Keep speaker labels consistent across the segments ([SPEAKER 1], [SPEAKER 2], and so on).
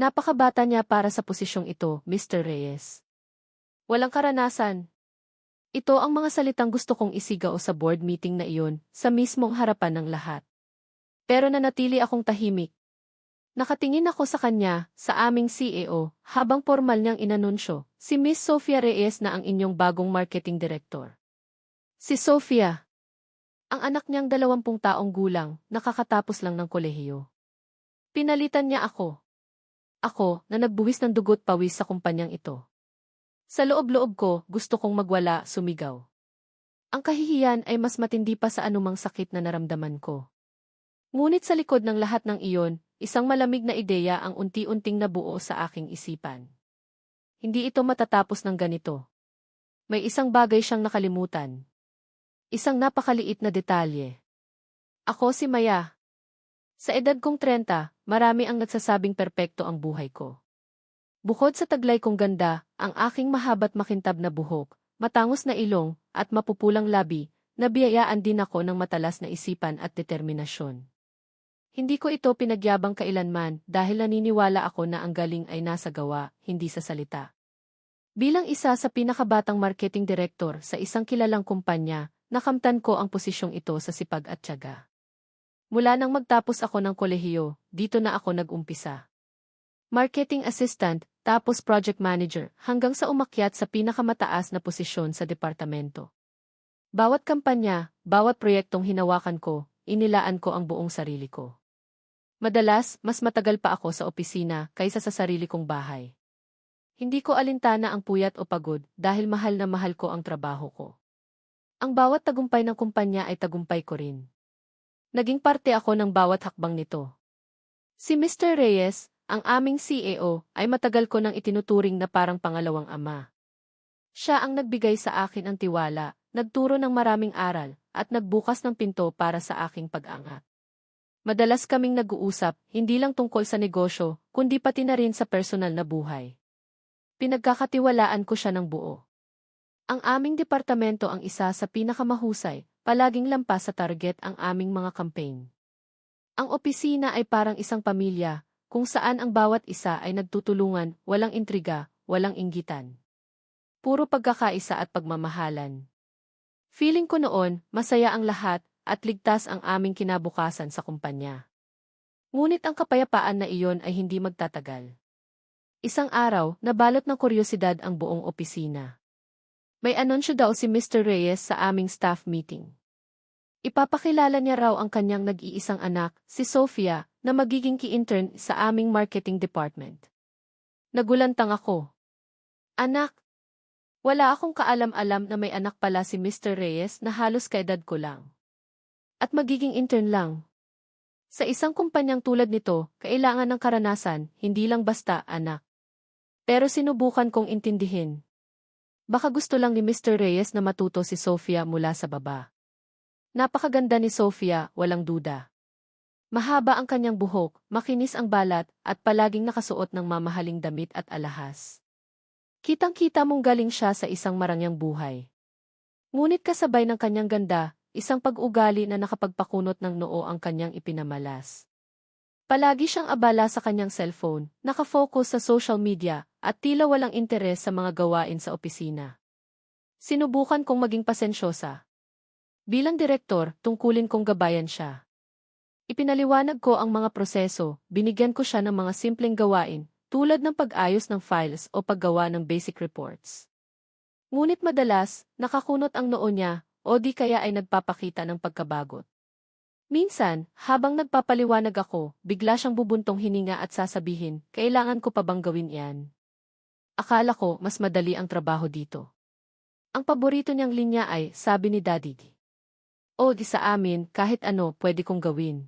[SPEAKER 1] Napakabata niya para sa posisyong ito, Mr. Reyes. Walang karanasan. Ito ang mga salitang gusto kong isigaw sa board meeting na iyon, sa mismong harapan ng lahat. Pero nanatili akong tahimik. Nakatingin ako sa kanya, sa aming CEO, habang formal niyang inanunsyo, si Miss Sofia Reyes na ang inyong bagong marketing director. Si Sofia. Ang anak niyang dalawampung taong gulang, nakakatapos lang ng kolehiyo. Pinalitan niya ako. Ako, na nagbuwis ng dugot pawis sa kumpanyang ito. Sa loob-loob ko, gusto kong magwala, sumigaw. Ang kahihiyan ay mas matindi pa sa anumang sakit na naramdaman ko. Ngunit sa likod ng lahat ng iyon, isang malamig na ideya ang unti-unting nabuo sa aking isipan. Hindi ito matatapos ng ganito. May isang bagay siyang nakalimutan. Isang napakaliit na detalye. Ako si Maya. Sa edad kong 30, marami ang nagsasabing perpekto ang buhay ko. Bukod sa taglay kong ganda, ang aking mahabat makintab na buhok, matangos na ilong, at mapupulang labi, nabiyayaan din ako ng matalas na isipan at determinasyon. Hindi ko ito pinagyabang kailanman dahil naniniwala ako na ang galing ay nasa gawa, hindi sa salita. Bilang isa sa pinakabatang marketing director sa isang kilalang kumpanya, nakamtan ko ang posisyong ito sa sipag at tiyaga. Mula nang magtapos ako ng kolehiyo, dito na ako nag-umpisa. Marketing assistant, tapos project manager, hanggang sa umakyat sa pinakamataas na posisyon sa departamento. Bawat kampanya, bawat proyektong hinawakan ko, inilaan ko ang buong sarili ko. Madalas, mas matagal pa ako sa opisina kaysa sa sarili kong bahay. Hindi ko alintana ang puyat o pagod dahil mahal na mahal ko ang trabaho ko. Ang bawat tagumpay ng kumpanya ay tagumpay ko rin. Naging parte ako ng bawat hakbang nito. Si Mr. Reyes, ang aming CEO, ay matagal ko nang itinuturing na parang pangalawang ama. Siya ang nagbigay sa akin ang tiwala, nagturo ng maraming aral, at nagbukas ng pinto para sa aking pag-angat. Madalas kaming nag-uusap, hindi lang tungkol sa negosyo, kundi pati na rin sa personal na buhay. Pinagkakatiwalaan ko siya ng buo. Ang aming departamento ang isa sa pinakamahusay, palaging lampas sa target ang aming mga campaign. Ang opisina ay parang isang pamilya, kung saan ang bawat isa ay nagtutulungan, walang intriga, walang inggitan. Puro pagkakaisa at pagmamahalan. Feeling ko noon, masaya ang lahat, at ligtas ang aming kinabukasan sa kumpanya. Ngunit ang kapayapaan na iyon ay hindi magtatagal. Isang araw, nabalot ng kuryosidad ang buong opisina. May anunsyo daw si Mr. Reyes sa aming staff meeting. Ipapakilala niya raw ang kanyang nag-iisang anak, si Sofia, na magiging ki-intern sa aming marketing department. Nagulantang ako. Anak, wala akong kaalam-alam na may anak pala si Mr. Reyes na halos kaedad ko lang. At magiging intern lang. Sa isang kumpanyang tulad nito, kailangan ng karanasan, hindi lang basta anak. Pero sinubukan kong intindihin. Baka gusto lang ni Mr. Reyes na matuto si Sofia mula sa baba. Napakaganda ni Sofia, walang duda. Mahaba ang kanyang buhok, makinis ang balat, at palaging nakasuot ng mamahaling damit at alahas. Kitang-kita mong galing siya sa isang marangyang buhay. Ngunit kasabay ng kanyang ganda, isang pag-ugali na nakapagpakunot ng noo ang kanyang ipinamalas. Palagi siyang abala sa kanyang cellphone, nakafocus sa social media, at tila walang interes sa mga gawain sa opisina. Sinubukan kong maging pasensyosa. Bilang direktor, tungkulin kong gabayan siya. Ipinaliwanag ko ang mga proseso, binigyan ko siya ng mga simpleng gawain, tulad ng pag-ayos ng files o paggawa ng basic reports. Ngunit madalas, nakakunot ang noo niya, o di kaya ay nagpapakita ng pagkabagot. Minsan, habang nagpapaliwanag ako, bigla siyang bubuntong hininga at sasabihin, kailangan ko pa bang gawin yan? Akala ko mas madali ang trabaho dito. Ang paborito niyang linya ay, sabi ni Daddy. O di sa amin, kahit ano, pwede kong gawin.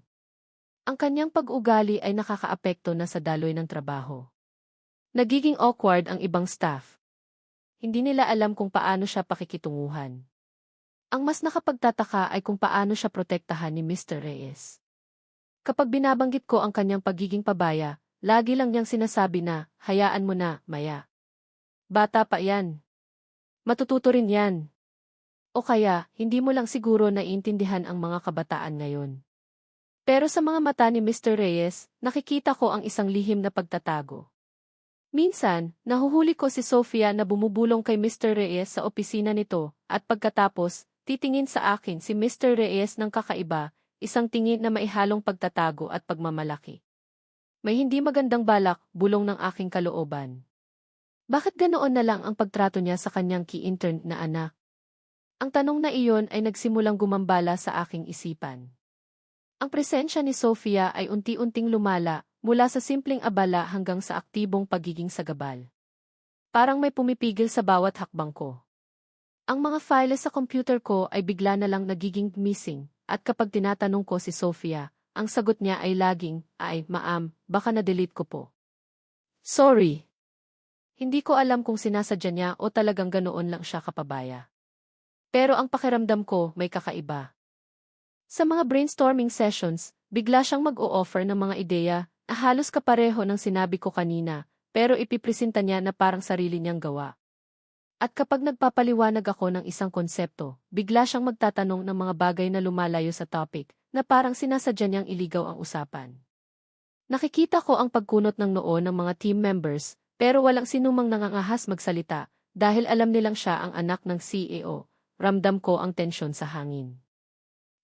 [SPEAKER 1] Ang kanyang pag-ugali ay nakakaapekto na sa daloy ng trabaho. Nagiging awkward ang ibang staff. Hindi nila alam kung paano siya pakikitunguhan. Ang mas nakapagtataka ay kung paano siya protektahan ni Mr. Reyes. Kapag binabanggit ko ang kanyang pagiging pabaya, lagi lang niyang sinasabi na, hayaan mo na, maya. Bata pa yan. Matututo rin yan. O kaya, hindi mo lang siguro naiintindihan ang mga kabataan ngayon. Pero sa mga mata ni Mr. Reyes, nakikita ko ang isang lihim na pagtatago. Minsan, nahuhuli ko si Sofia na bumubulong kay Mr. Reyes sa opisina nito, at pagkatapos, titingin sa akin si Mr. Reyes ng kakaiba, isang tingin na maihalong pagtatago at pagmamalaki. May hindi magandang balak, bulong ng aking kalooban. Bakit ganoon na lang ang pagtrato niya sa kanyang key-intern na anak? Ang tanong na iyon ay nagsimulang gumambala sa aking isipan. Ang presensya ni Sofia ay unti-unting lumala, mula sa simpleng abala hanggang sa aktibong pagiging sagabal. Parang may pumipigil sa bawat hakbang ko. Ang mga files sa computer ko ay bigla na lang nagiging missing, at kapag tinatanong ko si Sofia, ang sagot niya ay laging, ay, maam, baka na-delete ko po. Sorry. Hindi ko alam kung sinasadya niya o talagang ganoon lang siya kapabaya. Pero ang pakiramdam ko may kakaiba. Sa mga brainstorming sessions, bigla siyang mag-o-offer ng mga ideya na halos kapareho ng sinabi ko kanina, pero ipipresenta niya na parang sarili niyang gawa. At kapag nagpapaliwanag ako ng isang konsepto, bigla siyang magtatanong ng mga bagay na lumalayo sa topic, na parang sinasadya niyang iligaw ang usapan. Nakikita ko ang pagkunot ng noo ng mga team members, pero walang sinumang nangangahas magsalita, dahil alam nilang siya ang anak ng CEO, ramdam ko ang tensyon sa hangin.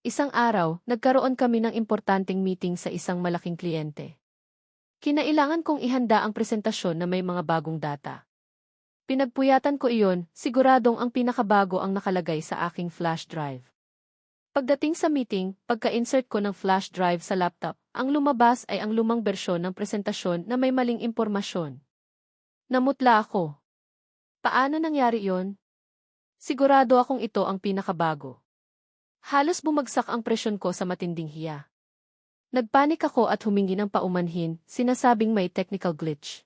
[SPEAKER 1] Isang araw, nagkaroon kami ng importanteng meeting sa isang malaking kliyente. Kinailangan kong ihanda ang presentasyon na may mga bagong data. Pinagpuyatan ko iyon, siguradong ang pinakabago ang nakalagay sa aking flash drive. Pagdating sa meeting, pagka-insert ko ng flash drive sa laptop, ang lumabas ay ang lumang bersyon ng presentasyon na may maling impormasyon. Namutla ako. Paano nangyari yon? Sigurado akong ito ang pinakabago. Halos bumagsak ang presyon ko sa matinding hiya. Nagpanik ako at humingi ng paumanhin, sinasabing may technical glitch.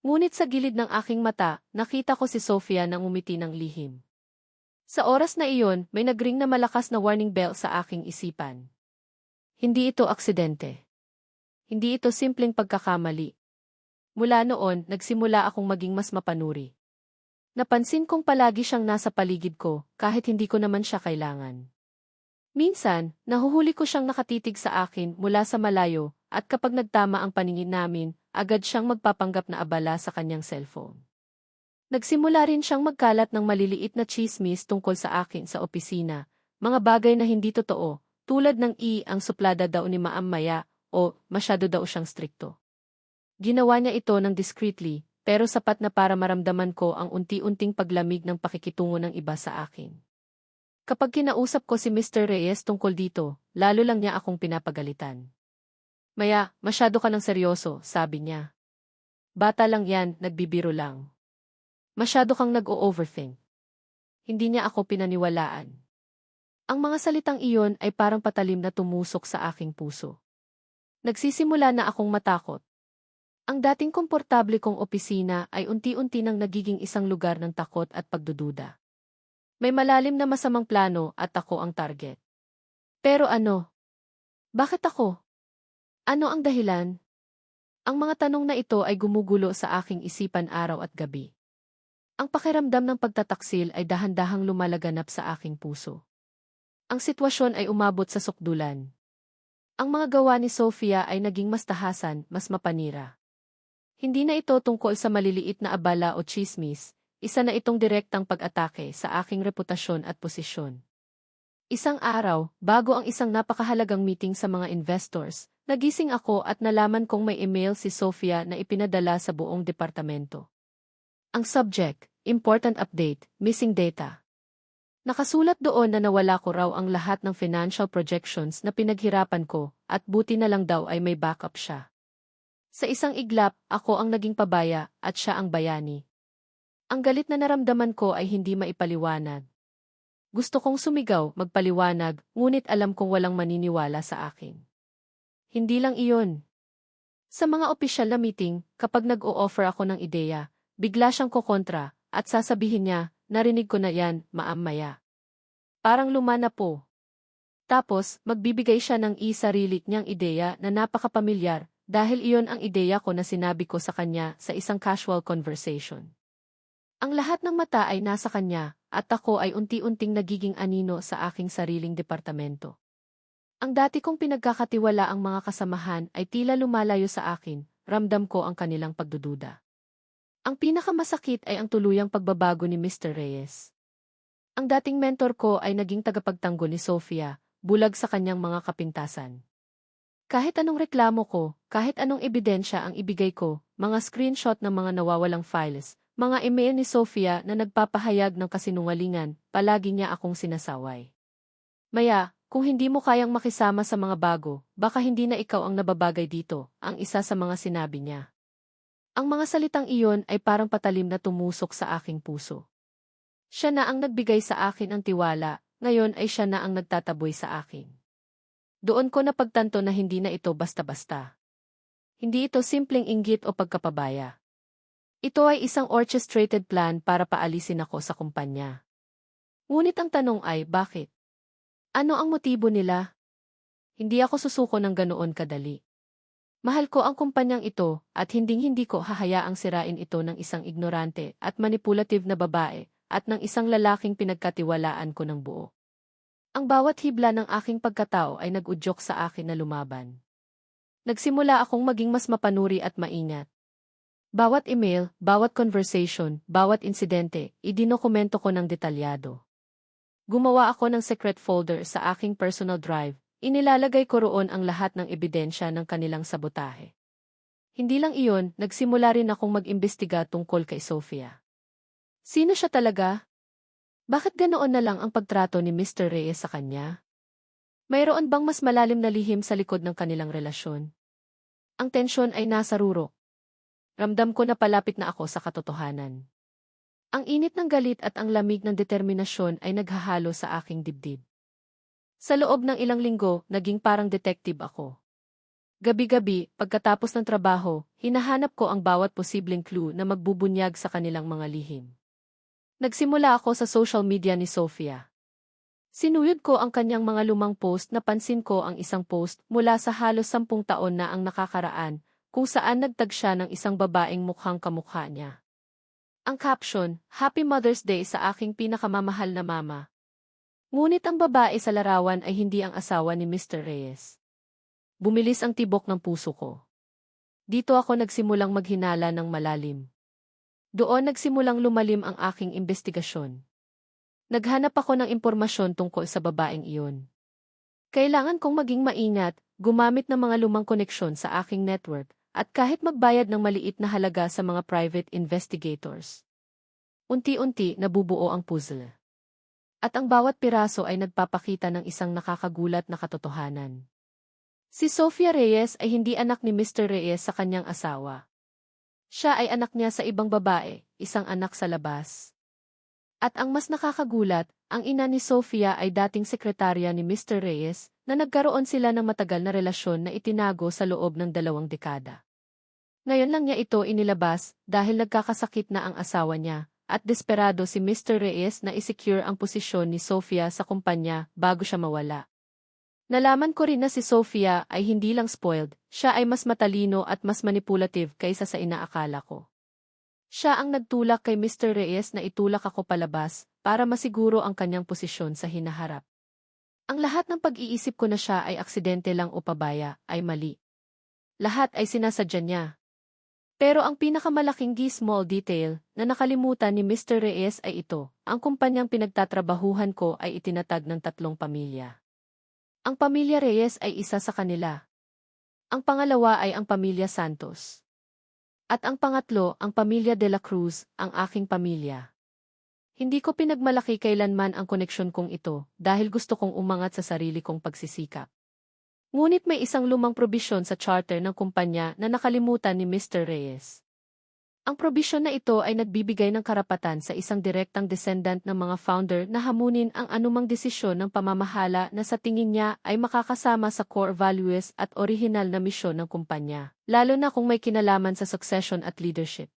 [SPEAKER 1] Ngunit sa gilid ng aking mata, nakita ko si Sofia nang umiti ng lihim. Sa oras na iyon, may nagring na malakas na warning bell sa aking isipan. Hindi ito aksidente. Hindi ito simpleng pagkakamali. Mula noon, nagsimula akong maging mas mapanuri. Napansin kong palagi siyang nasa paligid ko, kahit hindi ko naman siya kailangan. Minsan, nahuhuli ko siyang nakatitig sa akin mula sa malayo, at kapag nagtama ang paningin namin, agad siyang magpapanggap na abala sa kanyang cellphone. Nagsimula rin siyang magkalat ng maliliit na chismis tungkol sa akin sa opisina, mga bagay na hindi totoo, tulad ng i ang suplada daw ni Maam Maya, o masyado daw siyang strikto. Ginawa niya ito ng discreetly, pero sapat na para maramdaman ko ang unti-unting paglamig ng pakikitungo ng iba sa akin. Kapag kinausap ko si Mr. Reyes tungkol dito, lalo lang niya akong pinapagalitan. Maya, masyado ka ng seryoso, sabi niya. Bata lang yan, nagbibiro lang. Masyado kang nag-o-overthink. Hindi niya ako pinaniwalaan. Ang mga salitang iyon ay parang patalim na tumusok sa aking puso. Nagsisimula na akong matakot. Ang dating komportable kong opisina ay unti-unti nang nagiging isang lugar ng takot at pagdududa. May malalim na masamang plano at ako ang target. Pero ano? Bakit ako? Ano ang dahilan? Ang mga tanong na ito ay gumugulo sa aking isipan araw at gabi. Ang pakiramdam ng pagtataksil ay dahan-dahang lumalaganap sa aking puso. Ang sitwasyon ay umabot sa sukdulan. Ang mga gawa ni Sofia ay naging mas tahasan, mas mapanira. Hindi na ito tungkol sa maliliit na abala o chismis, isa na itong direktang pag-atake sa aking reputasyon at posisyon. Isang araw, bago ang isang napakahalagang meeting sa mga investors, nagising ako at nalaman kong may email si Sofia na ipinadala sa buong departamento. Ang subject, Important Update, Missing Data. Nakasulat doon na nawala ko raw ang lahat ng financial projections na pinaghirapan ko, at buti na lang daw ay may backup siya. Sa isang iglap, ako ang naging pabaya, at siya ang bayani. Ang galit na naramdaman ko ay hindi maipaliwanag. Gusto kong sumigaw, magpaliwanag, ngunit alam kong walang maniniwala sa akin. Hindi lang iyon. Sa mga opisyal na meeting, kapag nag-o-offer ako ng ideya, bigla siyang kokontra, at sasabihin niya, narinig ko na yan, maamaya. Parang lumana po. Tapos, magbibigay siya ng i-sarili niyang ideya na napakapamilyar, dahil iyon ang ideya ko na sinabi ko sa kanya sa isang casual conversation. Ang lahat ng mata ay nasa kanya, at ako ay unti-unting nagiging anino sa aking sariling departamento. Ang dati kong pinagkakatiwala ang mga kasamahan ay tila lumalayo sa akin, ramdam ko ang kanilang pagdududa. Ang pinakamasakit ay ang tuluyang pagbabago ni Mr. Reyes. Ang dating mentor ko ay naging tagapagtanggol ni Sofia, bulag sa kanyang mga kapintasan. Kahit anong reklamo ko, kahit anong ebidensya ang ibigay ko, mga screenshot ng mga nawawalang files, mga email ni Sofia na nagpapahayag ng kasinungalingan, palagi niya akong sinasaway. Maya, kung hindi mo kayang makisama sa mga bago, baka hindi na ikaw ang nababagay dito, ang isa sa mga sinabi niya. Ang mga salitang iyon ay parang patalim na tumusok sa aking puso. Siya na ang nagbigay sa akin ang tiwala, ngayon ay siya na ang nagtataboy sa akin. Doon ko napagtanto na hindi na ito basta-basta. Hindi ito simpleng inggit o pagkapabaya. Ito ay isang orchestrated plan para paalisin ako sa kumpanya. Ngunit ang tanong ay, bakit? Ano ang motibo nila? Hindi ako susuko ng ganoon kadali. Mahal ko ang kumpanyang ito at hinding-hindi ko hahayaang sirain ito ng isang ignorante at manipulative na babae at ng isang lalaking pinagkatiwalaan ko ng buo. Ang bawat hibla ng aking pagkatao ay nag-udyok sa akin na lumaban. Nagsimula akong maging mas mapanuri at maingat. Bawat email, bawat conversation, bawat insidente, idinokumento ko ng detalyado. Gumawa ako ng secret folder sa aking personal drive Inilalagay ko roon ang lahat ng ebidensya ng kanilang sabotahe. Hindi lang iyon, nagsimula rin akong mag-imbestiga tungkol kay Sofia. Sino siya talaga? Bakit ganoon na lang ang pagtrato ni Mr. Reyes sa kanya? Mayroon bang mas malalim na lihim sa likod ng kanilang relasyon? Ang tensyon ay nasa rurok. Ramdam ko na palapit na ako sa katotohanan. Ang init ng galit at ang lamig ng determinasyon ay naghahalo sa aking dibdib. Sa loob ng ilang linggo, naging parang detective ako. Gabi-gabi, pagkatapos ng trabaho, hinahanap ko ang bawat posibleng clue na magbubunyag sa kanilang mga lihim. Nagsimula ako sa social media ni Sofia. Sinuyod ko ang kanyang mga lumang post na pansin ko ang isang post mula sa halos sampung taon na ang nakakaraan, kung saan nagtag siya ng isang babaeng mukhang kamukha niya. Ang caption, Happy Mother's Day sa aking pinakamamahal na mama, Ngunit ang babae sa larawan ay hindi ang asawa ni Mr. Reyes. Bumilis ang tibok ng puso ko. Dito ako nagsimulang maghinala ng malalim. Doon nagsimulang lumalim ang aking investigasyon. Naghanap ako ng impormasyon tungkol sa babaeng iyon. Kailangan kong maging maingat, gumamit ng mga lumang koneksyon sa aking network, at kahit magbayad ng maliit na halaga sa mga private investigators. Unti-unti nabubuo ang puzzle at ang bawat piraso ay nagpapakita ng isang nakakagulat na katotohanan. Si Sofia Reyes ay hindi anak ni Mr. Reyes sa kanyang asawa. Siya ay anak niya sa ibang babae, isang anak sa labas. At ang mas nakakagulat, ang ina ni Sofia ay dating sekretarya ni Mr. Reyes na nagkaroon sila ng matagal na relasyon na itinago sa loob ng dalawang dekada. Ngayon lang niya ito inilabas dahil nagkakasakit na ang asawa niya at desperado si Mr. Reyes na isecure ang posisyon ni Sofia sa kumpanya bago siya mawala. Nalaman ko rin na si Sofia ay hindi lang spoiled, siya ay mas matalino at mas manipulative kaysa sa inaakala ko. Siya ang nagtulak kay Mr. Reyes na itulak ako palabas para masiguro ang kanyang posisyon sa hinaharap. Ang lahat ng pag-iisip ko na siya ay aksidente lang o pabaya ay mali. Lahat ay sinasadya niya, pero ang pinakamalaking small detail na nakalimutan ni Mr. Reyes ay ito, ang kumpanyang pinagtatrabahuhan ko ay itinatag ng tatlong pamilya. Ang pamilya Reyes ay isa sa kanila. Ang pangalawa ay ang pamilya Santos. At ang pangatlo, ang pamilya De La Cruz, ang aking pamilya. Hindi ko pinagmalaki kailanman ang koneksyon kong ito dahil gusto kong umangat sa sarili kong pagsisikap. Ngunit may isang lumang probisyon sa charter ng kumpanya na nakalimutan ni Mr. Reyes. Ang probisyon na ito ay nagbibigay ng karapatan sa isang direktang descendant ng mga founder na hamunin ang anumang desisyon ng pamamahala na sa tingin niya ay makakasama sa core values at orihinal na misyon ng kumpanya, lalo na kung may kinalaman sa succession at leadership.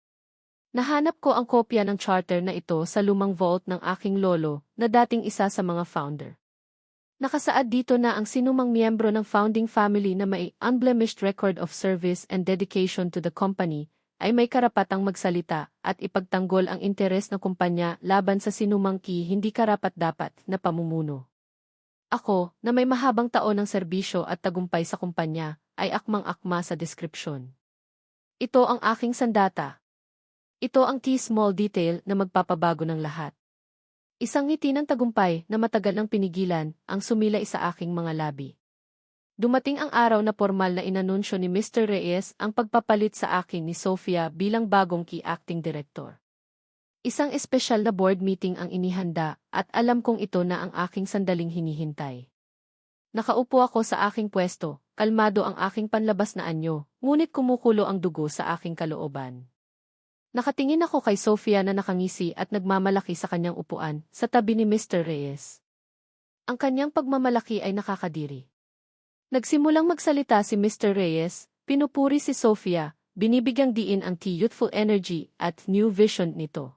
[SPEAKER 1] Nahanap ko ang kopya ng charter na ito sa lumang vault ng aking lolo na dating isa sa mga founder. Nakasaad dito na ang sinumang miyembro ng founding family na may unblemished record of service and dedication to the company ay may karapatang magsalita at ipagtanggol ang interes ng kumpanya laban sa sinumang ki hindi karapat-dapat na pamumuno. Ako, na may mahabang taon ng serbisyo at tagumpay sa kumpanya, ay akmang-akma sa deskripsyon. Ito ang aking sandata. Ito ang key small detail na magpapabago ng lahat. Isang ngiti ng tagumpay na matagal nang pinigilan ang sumilay sa aking mga labi. Dumating ang araw na formal na inanunsyo ni Mr. Reyes ang pagpapalit sa akin ni Sofia bilang bagong key acting director. Isang espesyal na board meeting ang inihanda at alam kong ito na ang aking sandaling hinihintay. Nakaupo ako sa aking pwesto, kalmado ang aking panlabas na anyo, ngunit kumukulo ang dugo sa aking kalooban. Nakatingin ako kay Sofia na nakangisi at nagmamalaki sa kanyang upuan sa tabi ni Mr. Reyes. Ang kanyang pagmamalaki ay nakakadiri. Nagsimulang magsalita si Mr. Reyes, pinupuri si Sofia, binibigyang diin ang youthful energy at new vision nito.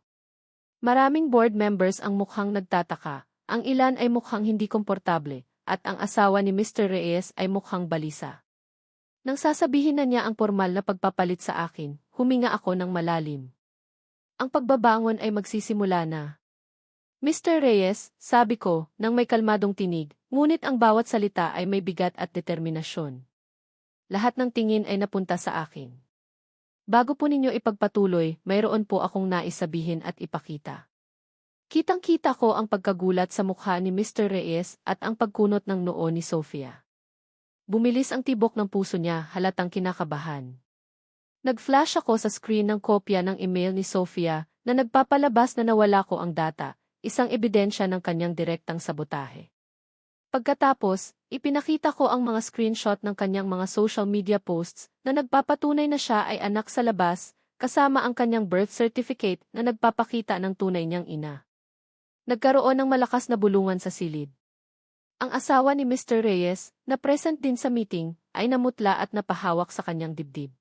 [SPEAKER 1] Maraming board members ang mukhang nagtataka, ang ilan ay mukhang hindi komportable, at ang asawa ni Mr. Reyes ay mukhang balisa. Nang sasabihin na niya ang formal na pagpapalit sa akin, huminga ako ng malalim. Ang pagbabangon ay magsisimula na. Mr. Reyes, sabi ko, nang may kalmadong tinig, ngunit ang bawat salita ay may bigat at determinasyon. Lahat ng tingin ay napunta sa akin. Bago po ninyo ipagpatuloy, mayroon po akong nais sabihin at ipakita. Kitang-kita ko ang pagkagulat sa mukha ni Mr. Reyes at ang pagkunot ng noo ni Sofia. Bumilis ang tibok ng puso niya halatang kinakabahan. Nag-flash ako sa screen ng kopya ng email ni Sofia na nagpapalabas na nawala ko ang data, isang ebidensya ng kanyang direktang sabotahe. Pagkatapos, ipinakita ko ang mga screenshot ng kanyang mga social media posts na nagpapatunay na siya ay anak sa labas, kasama ang kanyang birth certificate na nagpapakita ng tunay niyang ina. Nagkaroon ng malakas na bulungan sa silid. Ang asawa ni Mr. Reyes, na present din sa meeting, ay namutla at napahawak sa kanyang dibdib.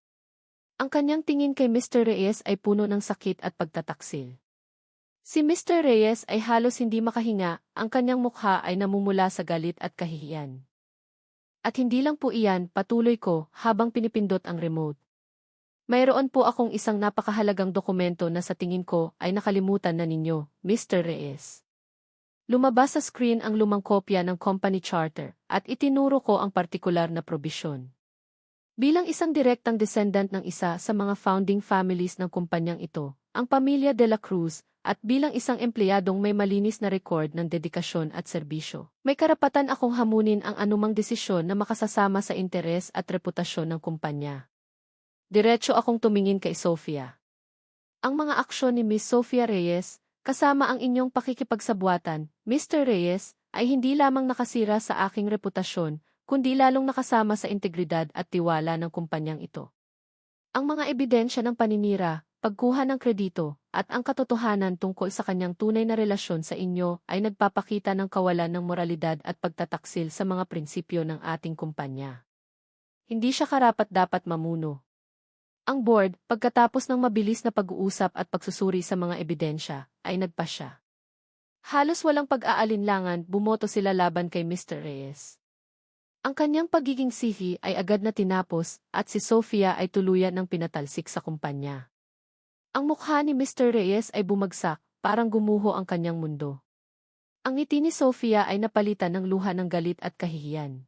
[SPEAKER 1] Ang kanyang tingin kay Mr. Reyes ay puno ng sakit at pagtataksil. Si Mr. Reyes ay halos hindi makahinga, ang kanyang mukha ay namumula sa galit at kahihiyan. At hindi lang po iyan, patuloy ko, habang pinipindot ang remote. Mayroon po akong isang napakahalagang dokumento na sa tingin ko ay nakalimutan na ninyo, Mr. Reyes. Lumabas sa screen ang lumang kopya ng company charter at itinuro ko ang partikular na probisyon. Bilang isang direktang descendant ng isa sa mga founding families ng kumpanyang ito, ang pamilya de la Cruz, at bilang isang empleyadong may malinis na record ng dedikasyon at serbisyo, may karapatan akong hamunin ang anumang desisyon na makasasama sa interes at reputasyon ng kumpanya. Diretso akong tumingin kay Sofia. Ang mga aksyon ni Miss Sofia Reyes, kasama ang inyong pakikipagsabuatan, Mr. Reyes, ay hindi lamang nakasira sa aking reputasyon, kundi lalong nakasama sa integridad at tiwala ng kumpanyang ito. Ang mga ebidensya ng paninira, pagkuha ng kredito, at ang katotohanan tungkol sa kanyang tunay na relasyon sa inyo ay nagpapakita ng kawalan ng moralidad at pagtataksil sa mga prinsipyo ng ating kumpanya. Hindi siya karapat-dapat mamuno. Ang board, pagkatapos ng mabilis na pag-uusap at pagsusuri sa mga ebidensya, ay nagpasya. Halos walang pag-aalinlangan, bumoto sila laban kay Mr. Reyes. Ang kanyang pagiging sihi ay agad na tinapos at si Sofia ay tuluyan ng pinatalsik sa kumpanya. Ang mukha ni Mr. Reyes ay bumagsak, parang gumuho ang kanyang mundo. Ang ngiti ni Sofia ay napalitan ng luha ng galit at kahihiyan.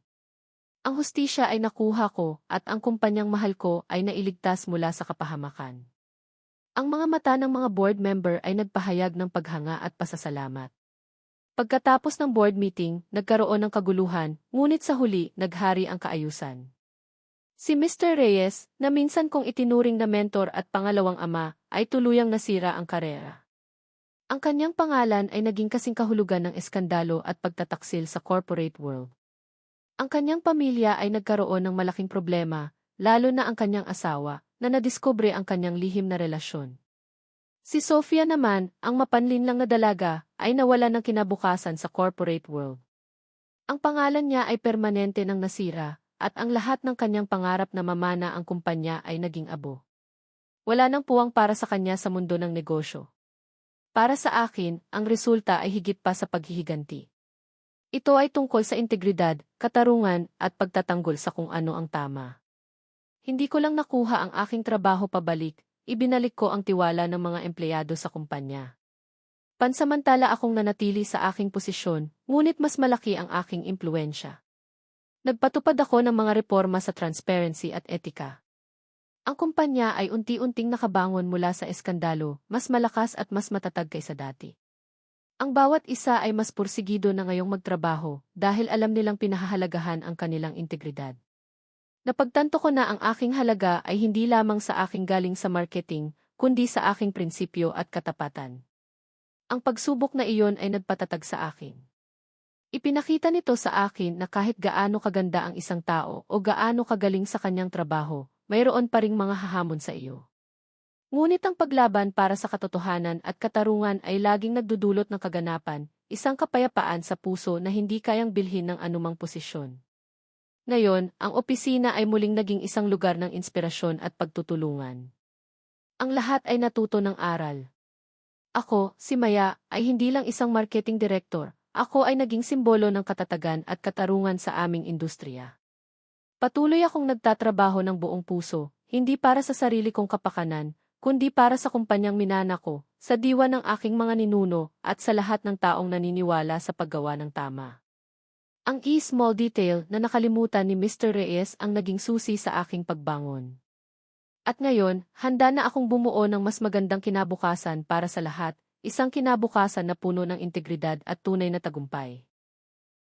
[SPEAKER 1] Ang hustisya ay nakuha ko at ang kumpanyang mahal ko ay nailigtas mula sa kapahamakan. Ang mga mata ng mga board member ay nagpahayag ng paghanga at pasasalamat. Pagkatapos ng board meeting, nagkaroon ng kaguluhan, ngunit sa huli, naghari ang kaayusan. Si Mr. Reyes, na minsan kong itinuring na mentor at pangalawang ama, ay tuluyang nasira ang karera. Ang kanyang pangalan ay naging kasing kahulugan ng eskandalo at pagtataksil sa corporate world. Ang kanyang pamilya ay nagkaroon ng malaking problema, lalo na ang kanyang asawa, na nadiskubre ang kanyang lihim na relasyon. Si Sofia naman, ang mapanlinlang na dalaga, ay nawala ng kinabukasan sa corporate world. Ang pangalan niya ay permanente nang nasira, at ang lahat ng kanyang pangarap na mamana ang kumpanya ay naging abo. Wala nang puwang para sa kanya sa mundo ng negosyo. Para sa akin, ang resulta ay higit pa sa paghihiganti. Ito ay tungkol sa integridad, katarungan, at pagtatanggol sa kung ano ang tama. Hindi ko lang nakuha ang aking trabaho pabalik, ibinalik ko ang tiwala ng mga empleyado sa kumpanya. Pansamantala akong nanatili sa aking posisyon, ngunit mas malaki ang aking impluensya. Nagpatupad ako ng mga reforma sa transparency at etika. Ang kumpanya ay unti-unting nakabangon mula sa eskandalo, mas malakas at mas matatag kaysa dati. Ang bawat isa ay mas pursigido na ngayong magtrabaho dahil alam nilang pinahahalagahan ang kanilang integridad. Napagtanto ko na ang aking halaga ay hindi lamang sa aking galing sa marketing, kundi sa aking prinsipyo at katapatan. Ang pagsubok na iyon ay nagpatatag sa akin. Ipinakita nito sa akin na kahit gaano kaganda ang isang tao o gaano kagaling sa kanyang trabaho, mayroon pa ring mga hahamon sa iyo. Ngunit ang paglaban para sa katotohanan at katarungan ay laging nagdudulot ng kaganapan, isang kapayapaan sa puso na hindi kayang bilhin ng anumang posisyon. Ngayon, ang opisina ay muling naging isang lugar ng inspirasyon at pagtutulungan. Ang lahat ay natuto ng aral. Ako, si Maya, ay hindi lang isang marketing director, ako ay naging simbolo ng katatagan at katarungan sa aming industriya. Patuloy akong nagtatrabaho ng buong puso, hindi para sa sarili kong kapakanan, kundi para sa kumpanyang minana ko, sa diwa ng aking mga ninuno, at sa lahat ng taong naniniwala sa paggawa ng tama. Ang e-small detail na nakalimutan ni Mr. Reyes ang naging susi sa aking pagbangon. At ngayon, handa na akong bumuo ng mas magandang kinabukasan para sa lahat, isang kinabukasan na puno ng integridad at tunay na tagumpay.